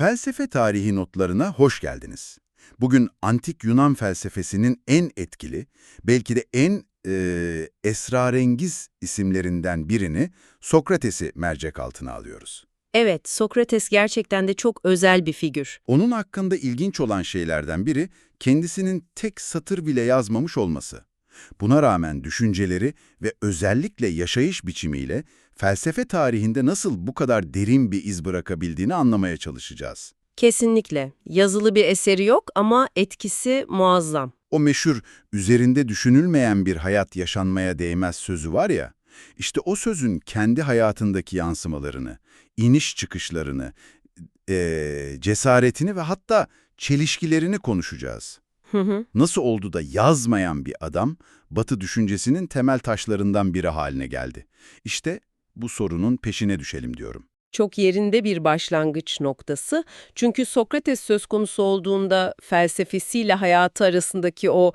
Felsefe tarihi notlarına hoş geldiniz. Bugün antik Yunan felsefesinin en etkili, belki de en e, esrarengiz isimlerinden birini Sokrates'i mercek altına alıyoruz. Evet, Sokrates gerçekten de çok özel bir figür. Onun hakkında ilginç olan şeylerden biri kendisinin tek satır bile yazmamış olması. Buna rağmen düşünceleri ve özellikle yaşayış biçimiyle felsefe tarihinde nasıl bu kadar derin bir iz bırakabildiğini anlamaya çalışacağız. Kesinlikle. Yazılı bir eseri yok ama etkisi muazzam. O meşhur üzerinde düşünülmeyen bir hayat yaşanmaya değmez sözü var ya, işte o sözün kendi hayatındaki yansımalarını, iniş çıkışlarını, eee, cesaretini ve hatta çelişkilerini konuşacağız. Hı hı. Nasıl oldu da yazmayan bir adam, Batı düşüncesinin temel taşlarından biri haline geldi? İşte bu sorunun peşine düşelim diyorum. Çok yerinde bir başlangıç noktası. Çünkü Sokrates söz konusu olduğunda felsefesiyle hayatı arasındaki o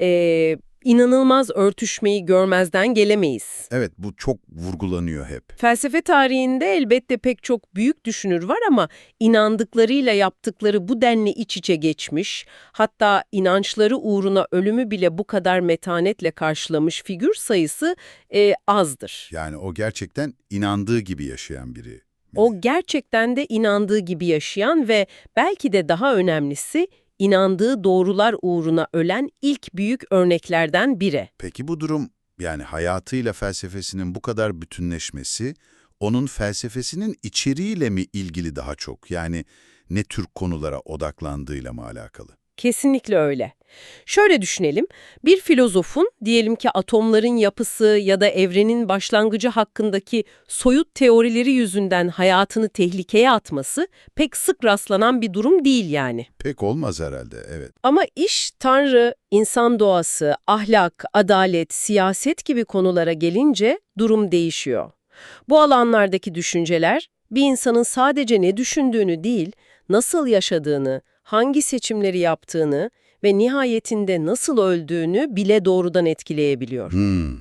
eee, inanılmaz örtüşmeyi görmezden gelemeyiz. Evet, bu çok vurgulanıyor hep. Felsefe tarihinde elbette pek çok büyük düşünür var ama inandıklarıyla yaptıkları bu denli iç içe geçmiş, hatta inançları uğruna ölümü bile bu kadar metanetle karşılamış figür sayısı e, azdır. Yani o gerçekten inandığı gibi yaşayan biri. O gerçekten de inandığı gibi yaşayan ve belki de daha önemlisi inandığı doğrular uğruna ölen ilk büyük örneklerden biri. Peki bu durum, yani hayatıyla felsefesinin bu kadar bütünleşmesi, onun felsefesinin içeriğiyle mi ilgili daha çok? Yani ne tür konulara odaklandığıyla mı alakalı? Kesinlikle öyle. Şöyle düşünelim, bir filozofun diyelim ki atomların yapısı ya da evrenin başlangıcı hakkındaki soyut teorileri yüzünden hayatını tehlikeye atması pek sık rastlanan bir durum değil yani. Pek olmaz herhalde, evet. Ama iş Tanrı, insan doğası, ahlak, adalet, siyaset gibi konulara gelince durum değişiyor. Bu alanlardaki düşünceler bir insanın sadece ne düşündüğünü değil, nasıl yaşadığını, hangi seçimleri yaptığını ve nihayetinde nasıl öldüğünü bile doğrudan etkileyebiliyor. Hmm,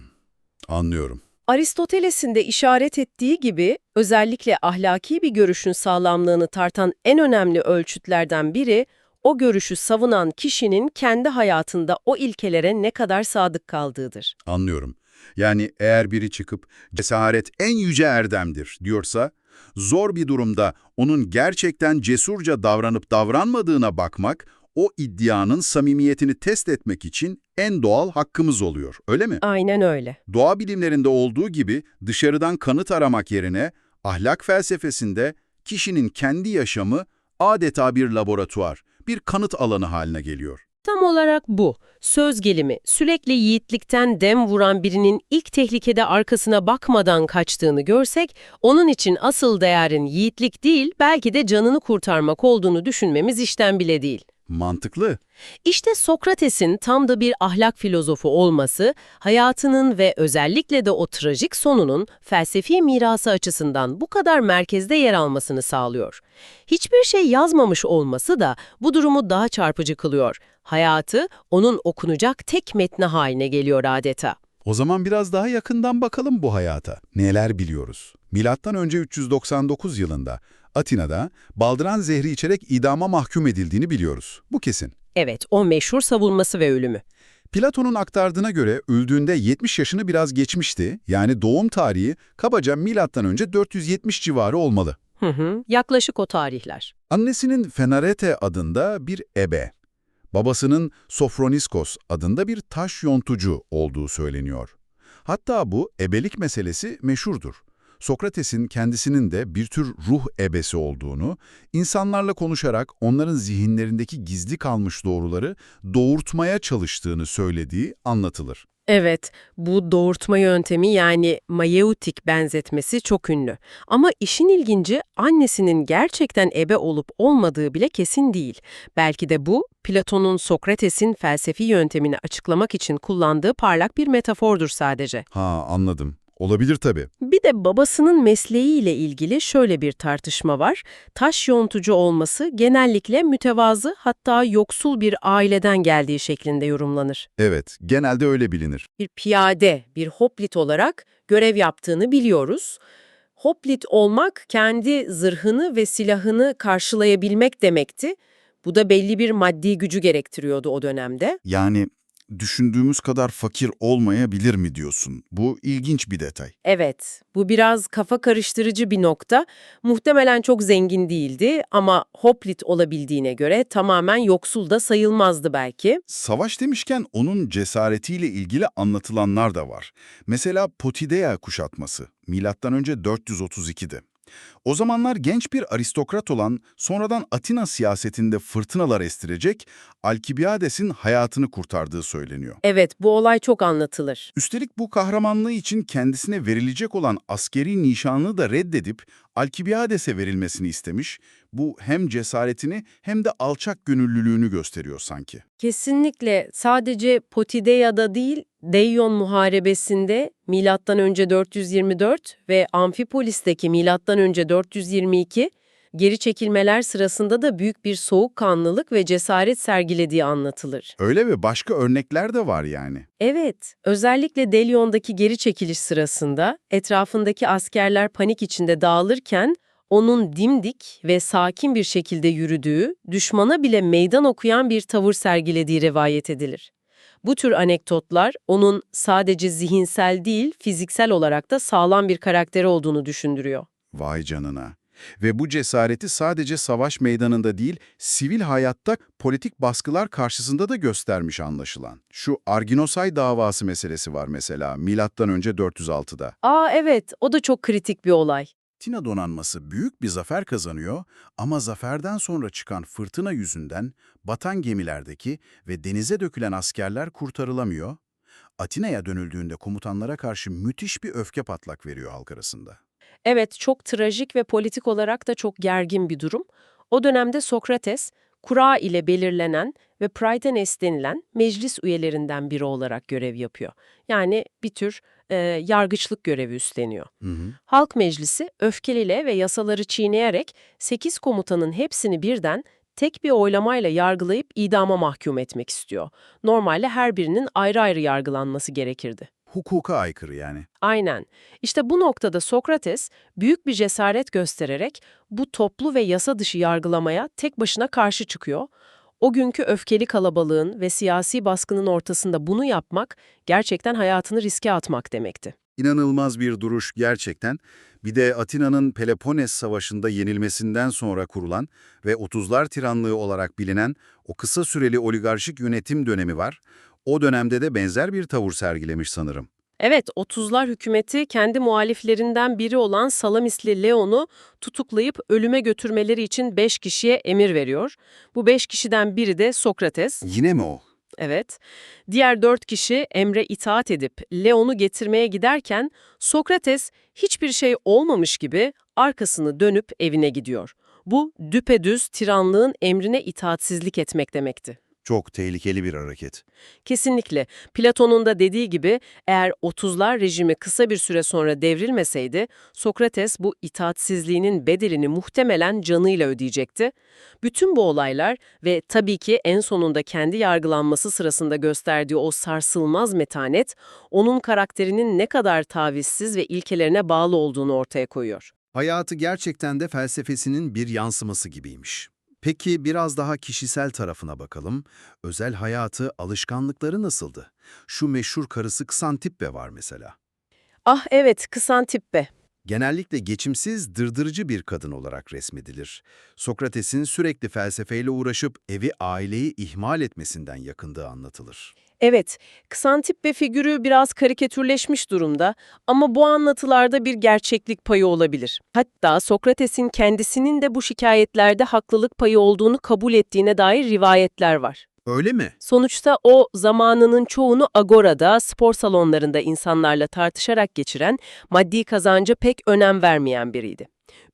anlıyorum. Aristoteles'in de işaret ettiği gibi özellikle ahlaki bir görüşün sağlamlığını tartan en önemli ölçütlerden biri o görüşü savunan kişinin kendi hayatında o ilkelere ne kadar sadık kaldığıdır. Anlıyorum. Yani eğer biri çıkıp cesaret en yüce erdemdir diyorsa, zor bir durumda onun gerçekten cesurca davranıp davranmadığına bakmak, o iddianın samimiyetini test etmek için en doğal hakkımız oluyor, öyle mi? Aynen öyle. Doğa bilimlerinde olduğu gibi dışarıdan kanıt aramak yerine ahlak felsefesinde kişinin kendi yaşamı adeta bir laboratuvar, bir kanıt alanı haline geliyor. Tam olarak bu. Söz gelimi sürekli yiğitlikten dem vuran birinin ilk tehlikede arkasına bakmadan kaçtığını görsek, onun için asıl değerin yiğitlik değil, belki de canını kurtarmak olduğunu düşünmemiz işten bile değil. Mantıklı. İşte Sokrates'in tam da bir ahlak filozofu olması, hayatının ve özellikle de o trajik sonunun felsefi mirası açısından bu kadar merkezde yer almasını sağlıyor. Hiçbir şey yazmamış olması da bu durumu daha çarpıcı kılıyor. Hayatı onun okunacak tek metni haline geliyor adeta. O zaman biraz daha yakından bakalım bu hayata. Neler biliyoruz? Milattan önce 399 yılında Atina'da baldıran zehri içerek idama mahkum edildiğini biliyoruz. Bu kesin. Evet, o meşhur savunması ve ölümü. Platon'un aktardığına göre öldüğünde 70 yaşını biraz geçmişti. Yani doğum tarihi kabaca milattan önce 470 civarı olmalı. Hı hı, yaklaşık o tarihler. Annesinin Fenarete adında bir ebe, babasının Sofroniskos adında bir taş yontucu olduğu söyleniyor. Hatta bu ebelik meselesi meşhurdur. Sokrates'in kendisinin de bir tür ruh ebesi olduğunu, insanlarla konuşarak onların zihinlerindeki gizli kalmış doğruları doğurtmaya çalıştığını söylediği anlatılır. Evet, bu doğurtma yöntemi yani mayeutik benzetmesi çok ünlü. Ama işin ilginci annesinin gerçekten ebe olup olmadığı bile kesin değil. Belki de bu Platon'un Sokrates'in felsefi yöntemini açıklamak için kullandığı parlak bir metafordur sadece. Ha anladım. Olabilir tabii. Bir de babasının mesleğiyle ilgili şöyle bir tartışma var. Taş yontucu olması genellikle mütevazı hatta yoksul bir aileden geldiği şeklinde yorumlanır. Evet, genelde öyle bilinir. bir piyade, bir hoplit olarak görev yaptığını biliyoruz. Hoplit olmak kendi zırhını ve silahını karşılayabilmek demekti. Bu da belli bir maddi gücü gerektiriyordu o dönemde. Yani düşündüğümüz kadar fakir olmayabilir mi diyorsun? Bu ilginç bir detay. Evet, bu biraz kafa karıştırıcı bir nokta. Muhtemelen çok zengin değildi ama Hoplit olabildiğine göre tamamen yoksul da sayılmazdı belki. Savaş demişken onun cesaretiyle ilgili anlatılanlar da var. Mesela Potidaea kuşatması, önce 432'de. O zamanlar genç bir aristokrat olan, sonradan Atina siyasetinde fırtınalar estirecek, Alkibiades'in hayatını kurtardığı söyleniyor. Evet, bu olay çok anlatılır. Üstelik bu kahramanlığı için kendisine verilecek olan askeri nişanını da reddedip Alkibiades'e verilmesini istemiş. Bu hem cesaretini hem de alçak gönüllülüğünü gösteriyor sanki. Kesinlikle sadece Potideya'da değil, Deion Muharebesi'nde önce 424 ve Amfipolis'teki önce 422 geri çekilmeler sırasında da büyük bir soğukkanlılık ve cesaret sergilediği anlatılır. Öyle ve başka örnekler de var yani. Evet, özellikle Delion'daki geri çekiliş sırasında etrafındaki askerler panik içinde dağılırken onun dimdik ve sakin bir şekilde yürüdüğü, düşmana bile meydan okuyan bir tavır sergilediği rivayet edilir. Bu tür anekdotlar onun sadece zihinsel değil, fiziksel olarak da sağlam bir karakteri olduğunu düşündürüyor. Vay canına. Ve bu cesareti sadece savaş meydanında değil, sivil hayatta politik baskılar karşısında da göstermiş anlaşılan. Şu Arginosay davası meselesi var mesela, milattan önce 406'da. Aa evet, o da çok kritik bir olay. Tina donanması büyük bir zafer kazanıyor ama zaferden sonra çıkan fırtına yüzünden batan gemilerdeki ve denize dökülen askerler kurtarılamıyor. Atina'ya dönüldüğünde komutanlara karşı müthiş bir öfke patlak veriyor halk arasında. Evet, çok trajik ve politik olarak da çok gergin bir durum. O dönemde Sokrates, kura ile belirlenen ve praetenes denilen meclis üyelerinden biri olarak görev yapıyor. Yani bir tür e, yargıçlık görevi üstleniyor. Hı hı. Halk Meclisi öfkeliyle ve yasaları çiğneyerek 8 komutanın hepsini birden tek bir oylamayla yargılayıp idama mahkum etmek istiyor. Normalde her birinin ayrı ayrı yargılanması gerekirdi. Hukuka aykırı yani. Aynen. İşte bu noktada Sokrates büyük bir cesaret göstererek bu toplu ve yasa dışı yargılamaya tek başına karşı çıkıyor. O günkü öfkeli kalabalığın ve siyasi baskının ortasında bunu yapmak gerçekten hayatını riske atmak demekti. İnanılmaz bir duruş gerçekten. Bir de Atina'nın Peloponnes Savaşı'nda yenilmesinden sonra kurulan ve 30'lar tiranlığı olarak bilinen o kısa süreli oligarşik yönetim dönemi var. O dönemde de benzer bir tavır sergilemiş sanırım. Evet, 30'lar hükümeti kendi muhaliflerinden biri olan Salamisli Leon'u tutuklayıp ölüme götürmeleri için 5 kişiye emir veriyor. Bu 5 kişiden biri de Sokrates. Yine mi o? Evet. Diğer dört kişi emre itaat edip Leon'u getirmeye giderken Sokrates hiçbir şey olmamış gibi arkasını dönüp evine gidiyor. Bu düpedüz tiranlığın emrine itaatsizlik etmek demekti. Çok tehlikeli bir hareket. Kesinlikle. Platon'un da dediği gibi eğer 30'lar rejimi kısa bir süre sonra devrilmeseydi Sokrates bu itaatsizliğinin bedelini muhtemelen canıyla ödeyecekti. Bütün bu olaylar ve tabii ki en sonunda kendi yargılanması sırasında gösterdiği o sarsılmaz metanet onun karakterinin ne kadar tavizsiz ve ilkelerine bağlı olduğunu ortaya koyuyor. Hayatı gerçekten de felsefesinin bir yansıması gibiymiş. Peki biraz daha kişisel tarafına bakalım. Özel hayatı, alışkanlıkları nasıldı? Şu meşhur karısı Ksantippe var mesela. Ah evet, Kısantippe. Genellikle geçimsiz, dırdırıcı bir kadın olarak resmedilir. Sokrates'in sürekli felsefeyle uğraşıp evi, aileyi ihmal etmesinden yakındığı anlatılır. Evet, Ksantippe figürü biraz karikatürleşmiş durumda ama bu anlatılarda bir gerçeklik payı olabilir. Hatta Sokrates'in kendisinin de bu şikayetlerde haklılık payı olduğunu kabul ettiğine dair rivayetler var. Öyle mi? Sonuçta o zamanının çoğunu agorada, spor salonlarında insanlarla tartışarak geçiren, maddi kazanca pek önem vermeyen biriydi.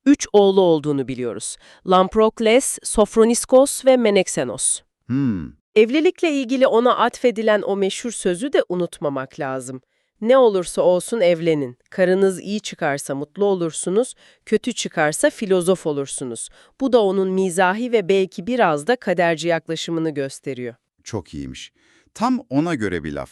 Üç oğlu olduğunu biliyoruz. Lamprokles, Sofroniskos ve Menexenos. Hmm, Evlilikle ilgili ona atfedilen o meşhur sözü de unutmamak lazım. Ne olursa olsun evlenin. Karınız iyi çıkarsa mutlu olursunuz, kötü çıkarsa filozof olursunuz. Bu da onun mizahi ve belki biraz da kaderci yaklaşımını gösteriyor. Çok iyiymiş. Tam ona göre bir laf.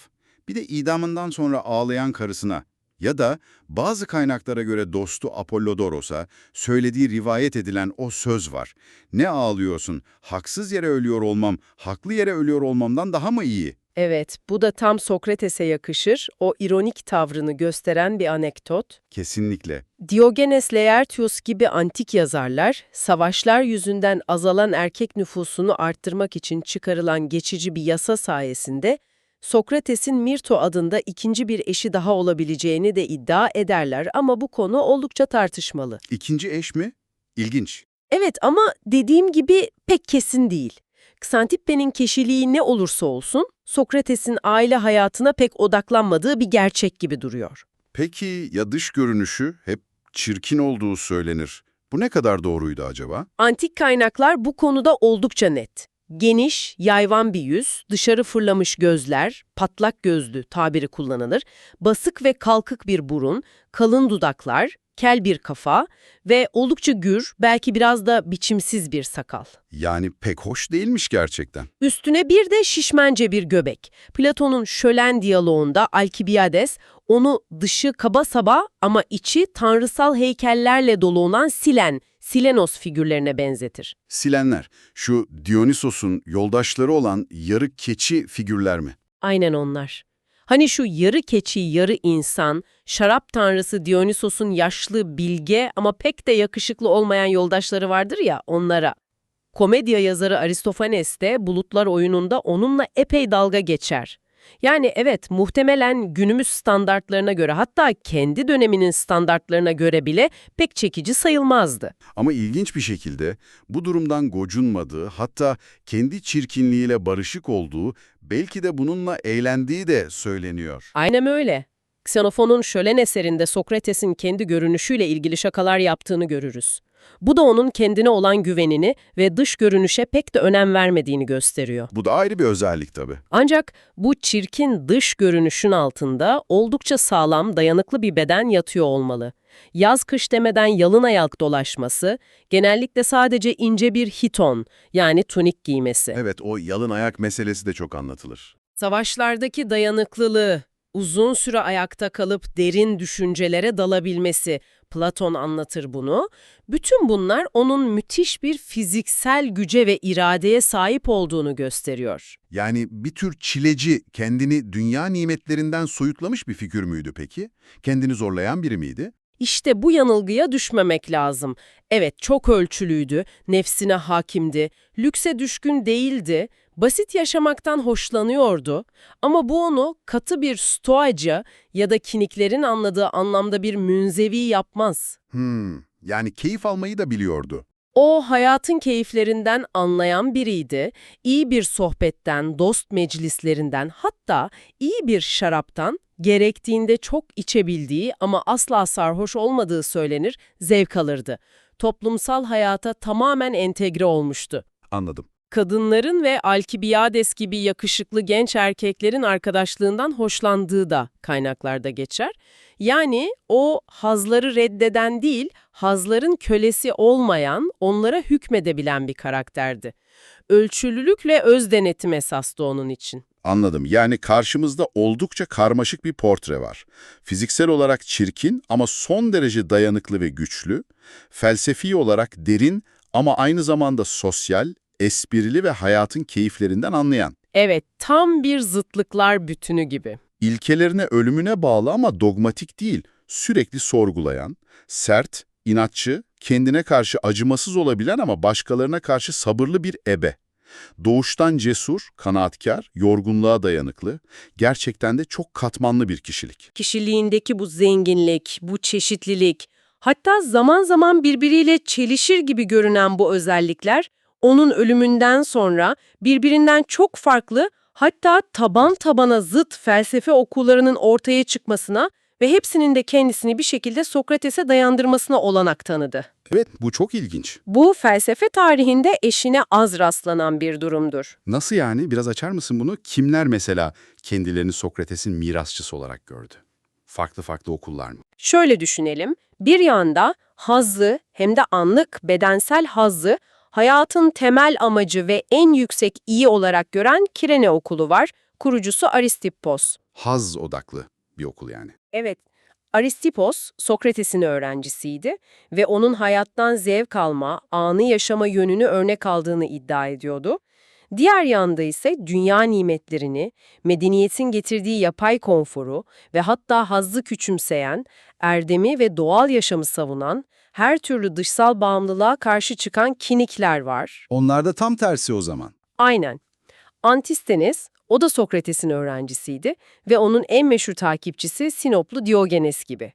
Bir de idamından sonra ağlayan karısına, Ya da bazı kaynaklara göre dostu Apollodoros'a söylediği rivayet edilen o söz var. Ne ağlıyorsun? Haksız yere ölüyor olmam, haklı yere ölüyor olmamdan daha mı iyi? Evet, bu da tam Sokrates'e yakışır, o ironik tavrını gösteren bir anekdot. Kesinlikle. Diogenes Laertius gibi antik yazarlar, savaşlar yüzünden azalan erkek nüfusunu arttırmak için çıkarılan geçici bir yasa sayesinde Sokrates'in Mirto adında ikinci bir eşi daha olabileceğini de iddia ederler ama bu konu oldukça tartışmalı. İkinci eş mi? İlginç. Evet ama dediğim gibi pek kesin değil. Xantippe'nin kişiliği ne olursa olsun, Sokrates'in aile hayatına pek odaklanmadığı bir gerçek gibi duruyor. Peki ya dış görünüşü hep çirkin olduğu söylenir. Bu ne kadar doğruydu acaba? Antik kaynaklar bu konuda oldukça net. Geniş, yayvan bir yüz, dışarı fırlamış gözler, patlak gözlü tabiri kullanılır, basık ve kalkık bir burun, kalın dudaklar, kel bir kafa ve oldukça gür, belki biraz da biçimsiz bir sakal. Yani pek hoş değilmiş gerçekten. Üstüne bir de şişmence bir göbek. Platon'un Şölen diyaloğunda Alkibiades onu dışı kaba saba ama içi tanrısal heykellerle dolu olan Silen, Silenos figürlerine benzetir. Silenler, şu Dionysos'un yoldaşları olan yarı keçi figürler mi? Aynen onlar. Hani şu yarı keçi, yarı insan, şarap tanrısı Dionysos'un yaşlı, bilge ama pek de yakışıklı olmayan yoldaşları vardır ya onlara. Komedya yazarı Aristofanes de Bulutlar oyununda onunla epey dalga geçer. Yani evet muhtemelen günümüz standartlarına göre hatta kendi döneminin standartlarına göre bile pek çekici sayılmazdı. Ama ilginç bir şekilde bu durumdan gocunmadığı, hatta kendi çirkinliğiyle barışık olduğu, belki de bununla eğlendiği de söyleniyor. Aynen öyle. Xenofon'un Şölen eserinde Sokrates'in kendi görünüşüyle ilgili şakalar yaptığını görürüz. Bu da onun kendine olan güvenini ve dış görünüşe pek de önem vermediğini gösteriyor. Bu da ayrı bir özellik tabii. Ancak bu çirkin dış görünüşün altında oldukça sağlam, dayanıklı bir beden yatıyor olmalı. Yaz kış demeden yalın ayak dolaşması, genellikle sadece ince bir hiton yani tunik giymesi. Evet, o yalın ayak meselesi de çok anlatılır. Savaşlardaki dayanıklılığı, uzun süre ayakta kalıp derin düşüncelere dalabilmesi, Platon anlatır bunu. Bütün bunlar onun müthiş bir fiziksel güce ve iradeye sahip olduğunu gösteriyor. Yani bir tür çileci, kendini dünya nimetlerinden soyutlamış bir figür müydü peki? Kendini zorlayan biri miydi? İşte bu yanılgıya düşmemek lazım. Evet çok ölçülüydü, nefsine hakimdi, lükse düşkün değildi, basit yaşamaktan hoşlanıyordu ama bu onu katı bir stoacı ya da kiniklerin anladığı anlamda bir münzevi yapmaz. Hmm, yani keyif almayı da biliyordu. O hayatın keyiflerinden anlayan biriydi. İyi bir sohbetten, dost meclislerinden, hatta iyi bir şaraptan gerektiğinde çok içebildiği ama asla sarhoş olmadığı söylenir, zevk alırdı. Toplumsal hayata tamamen entegre olmuştu. Anladım. Kadınların ve Alkibiades gibi yakışıklı genç erkeklerin arkadaşlığından hoşlandığı da kaynaklarda geçer. Yani o hazları reddeden değil, hazların kölesi olmayan, onlara hükmedebilen bir karakterdi. Ölçülülükle öz denetim esastı onun için. Anladım. Yani karşımızda oldukça karmaşık bir portre var. Fiziksel olarak çirkin ama son derece dayanıklı ve güçlü. Felsefi olarak derin ama aynı zamanda sosyal, esprili ve hayatın keyiflerinden anlayan. Evet, tam bir zıtlıklar bütünü gibi. İlkelerine ölümüne bağlı ama dogmatik değil, sürekli sorgulayan, sert, inatçı, kendine karşı acımasız olabilen ama başkalarına karşı sabırlı bir ebe. Doğuştan cesur, kanaatkar, yorgunluğa dayanıklı, gerçekten de çok katmanlı bir kişilik. Kişiliğindeki bu zenginlik, bu çeşitlilik, hatta zaman zaman birbiriyle çelişir gibi görünen bu özellikler, onun ölümünden sonra birbirinden çok farklı, hatta taban tabana zıt felsefe okullarının ortaya çıkmasına ve hepsinin de kendisini bir şekilde Sokrates'e dayandırmasına olanak tanıdı. Evet, bu çok ilginç. Bu felsefe tarihinde eşine az rastlanan bir durumdur. Nasıl yani? Biraz açar mısın bunu? Kimler mesela kendilerini Sokrates'in mirasçısı olarak gördü? Farklı farklı okullar mı? Şöyle düşünelim, bir yanda hazzı hem de anlık bedensel hazzı hayatın temel amacı ve en yüksek iyi olarak gören Kirene okulu var, kurucusu Aristippos. Haz odaklı bir okul yani. Evet, Aristipos, Sokrates'in öğrencisiydi ve onun hayattan zevk alma, anı yaşama yönünü örnek aldığını iddia ediyordu. Diğer yanda ise dünya nimetlerini, medeniyetin getirdiği yapay konforu ve hatta hazzı küçümseyen, erdemi ve doğal yaşamı savunan, her türlü dışsal bağımlılığa karşı çıkan kinikler var. Onlar da tam tersi o zaman. Aynen. Antistenes, o da Sokrates'in öğrencisiydi ve onun en meşhur takipçisi Sinoplu Diogenes gibi.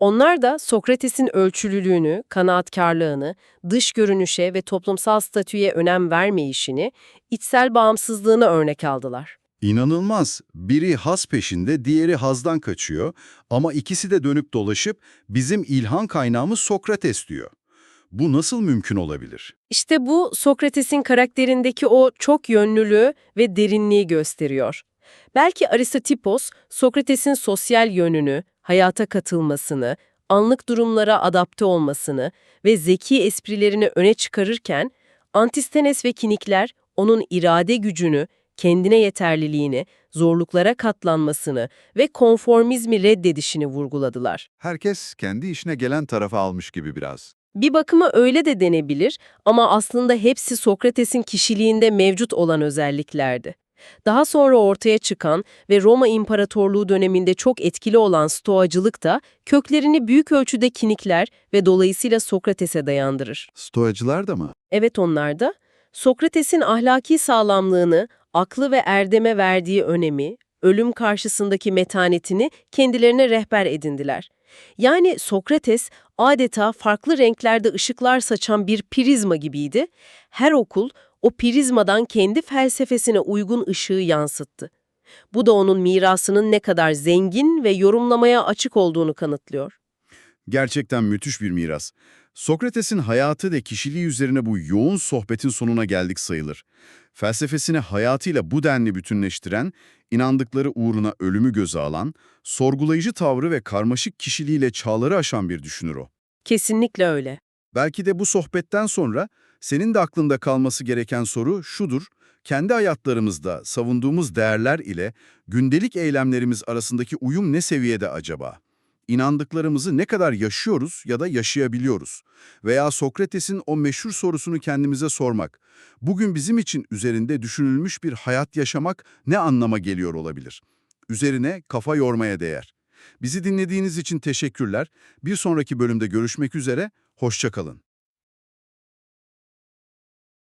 Onlar da Sokrates'in ölçülülüğünü, kanaatkarlığını, dış görünüşe ve toplumsal statüye önem vermeyişini, içsel bağımsızlığına örnek aldılar. İnanılmaz. Biri haz peşinde, diğeri hazdan kaçıyor ama ikisi de dönüp dolaşıp bizim ilhan kaynağımız Sokrates diyor. Bu nasıl mümkün olabilir? İşte bu Sokrates'in karakterindeki o çok yönlülüğü ve derinliği gösteriyor. Belki Aristotipos, Sokrates'in sosyal yönünü, hayata katılmasını, anlık durumlara adapte olmasını ve zeki esprilerini öne çıkarırken, Antistenes ve Kinikler onun irade gücünü, kendine yeterliliğini, zorluklara katlanmasını ve konformizmi reddedişini vurguladılar. Herkes kendi işine gelen tarafa almış gibi biraz. Bir bakıma öyle de denebilir ama aslında hepsi Sokrates'in kişiliğinde mevcut olan özelliklerdi. Daha sonra ortaya çıkan ve Roma İmparatorluğu döneminde çok etkili olan Stoacılık da köklerini büyük ölçüde kinikler ve dolayısıyla Sokrates'e dayandırır. Stoacılar da mı? Evet onlar da Sokrates'in ahlaki sağlamlığını, aklı ve erdeme verdiği önemi, ölüm karşısındaki metanetini kendilerine rehber edindiler. Yani Sokrates adeta farklı renklerde ışıklar saçan bir prizma gibiydi. Her okul o prizmadan kendi felsefesine uygun ışığı yansıttı. Bu da onun mirasının ne kadar zengin ve yorumlamaya açık olduğunu kanıtlıyor. Gerçekten müthiş bir miras. Sokrates'in hayatı ve kişiliği üzerine bu yoğun sohbetin sonuna geldik sayılır. Felsefesini hayatıyla bu denli bütünleştiren, inandıkları uğruna ölümü göze alan, sorgulayıcı tavrı ve karmaşık kişiliğiyle çağları aşan bir düşünür o. Kesinlikle öyle. Belki de bu sohbetten sonra senin de aklında kalması gereken soru şudur. Kendi hayatlarımızda savunduğumuz değerler ile gündelik eylemlerimiz arasındaki uyum ne seviyede acaba? İnandıklarımızı ne kadar yaşıyoruz ya da yaşayabiliyoruz? Veya Sokrates'in o meşhur sorusunu kendimize sormak. Bugün bizim için üzerinde düşünülmüş bir hayat yaşamak ne anlama geliyor olabilir? Üzerine kafa yormaya değer. Bizi dinlediğiniz için teşekkürler. Bir sonraki bölümde görüşmek üzere, hoşça kalın.